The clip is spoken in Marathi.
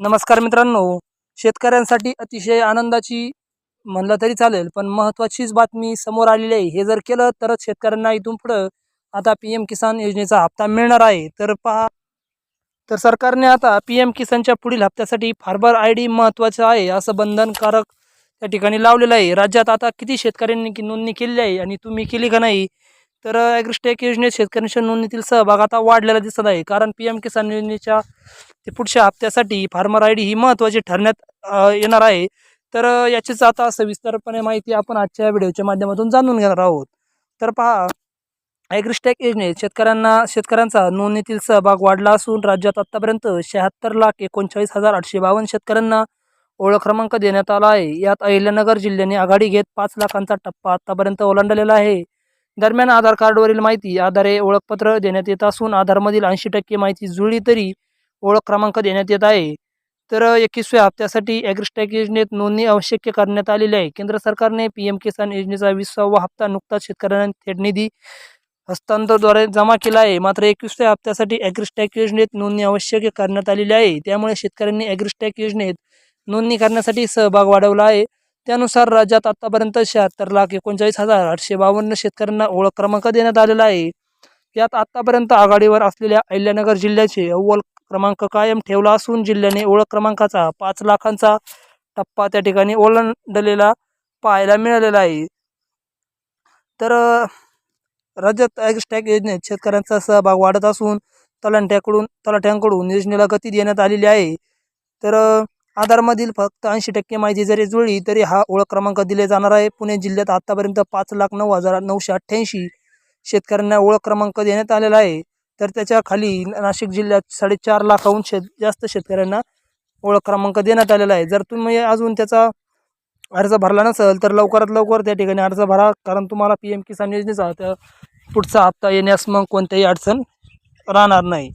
नमस्कार मित्रांनो. शेतकऱ्यांसाठी अतिशय आनंदाची म्हणलं तरी चालेल पण महत्त्वाचीच बातमी समोर आलेली आहे. हे जर केलं तरच शेतकऱ्यांना इथून पुढं आता पी एम किसान योजनेचा हप्ता मिळणार आहे. तर पहा. तर सरकारने आता पी एम किसानच्या पुढील हप्त्यासाठी फार्मर आय डी महत्त्वाचं आहे असं बंधनकारक त्या ठिकाणी लावलेलं आहे. राज्यात आता किती शेतकऱ्यांनी नोंदणी केलेली आहे आणि तुम्ही केली का नाही तर ॲग्रिस्टेक योजनेत शेतकऱ्यांच्या नोंदणीतील सहभाग आता वाढलेला दिसत आहे. कारण पी एम किसान योजनेच्या ते पुढच्या हप्त्यासाठी फार्मर आय डी ही महत्त्वाची ठरण्यात येणार आहे. तर याचीच आता सविस्तरपणे माहिती आपण आजच्या व्हिडिओच्या माध्यमातून जाणून घेणार आहोत. तर पहा ॲग्रिस्टॅक योजनेत शेतकऱ्यांना शेतकऱ्यांचा नोंदणीतील सहभाग वाढला असून राज्यात आत्तापर्यंत शहात्तर लाख एकोणचाळीस हजार आठशे बावन्न शेतकऱ्यांना ओळख क्रमांक देण्यात आला आहे. यात अहिल्यानगर जिल्ह्याने आघाडी घेत पाच लाखांचा टप्पा आत्तापर्यंत ओलांडलेला आहे. दरम्यान आधार कार्डवरील माहिती आधारे ओळखपत्र देण्यात येत असून आधारमधील ऐंशी टक्के माहिती जुळली तरी ओळख क्रमांक देण्यात येत आहे. तर एकवीसव्या हप्त्यासाठी ॲग्रिस्टॅक योजनेत नोंदणी आवश्यक करण्यात आलेली आहे. केंद्र सरकारने पी एम किसान योजनेचा विसावा हप्ता नुकताच शेतकऱ्यांना थेट निधी हस्तांतरद्वारे जमा केला आहे. मात्र एकवीसव्या हप्त्यासाठी ॲग्रिस्टॅक योजनेत नोंदणी आवश्यक करण्यात आलेली आहे. त्यामुळे शेतकऱ्यांनी ॲग्रिस्टॅक योजनेत नोंदणी करण्यासाठी सहभाग वाढवला आहे. त्यानुसार राज्यात आतापर्यंत शहात्तर लाख एकोणचाळीस हजार आठशे बावन्न शेतकऱ्यांना ओळख क्रमांक देण्यात आलेला आहे. यात आतापर्यंत आघाडीवर असलेल्या अहिल्यानगर जिल्ह्याचे अव्वल क्रमांक कायम ठेवला असून जिल्ह्याने ओळख क्रमांकाचा पाच लाखांचा टप्पा त्या ठिकाणी ओलांडलेला पाहायला मिळालेला आहे. तर राज्यात ॲग्रिस्टॅक योजनेत शेतकऱ्यांचा सहभाग वाढत असून तलाठ्याकडून तलाठ्यांकडून योजनेला गती देण्यात आलेली आहे. तर आधारमधील फक्त ऐंशी टक्के माहिती जरी जुळली तरी हा ओळख क्रमांक दिले जाणार आहे. पुणे जिल्ह्यात आतापर्यंत पाच लाख नऊ हजार नऊशे अठ्ठ्याऐंशी शेतकऱ्यांना ओळख क्रमांक देण्यात आलेला आहे. तर त्याच्याखाली नाशिक जिल्ह्यात साडेचार लाखाहून शेत जास्त शेतकऱ्यांना ओळख क्रमांक देण्यात आलेला आहे. जर तुम्ही अजून त्याचा अर्ज भरला नसेल तर लवकरात लवकर त्या ठिकाणी अर्ज भरा. कारण तुम्हाला पी एम किसान योजनेचा त्या पुढचा हप्ता येण्यास मग कोणत्याही अडचण राहणार नाही.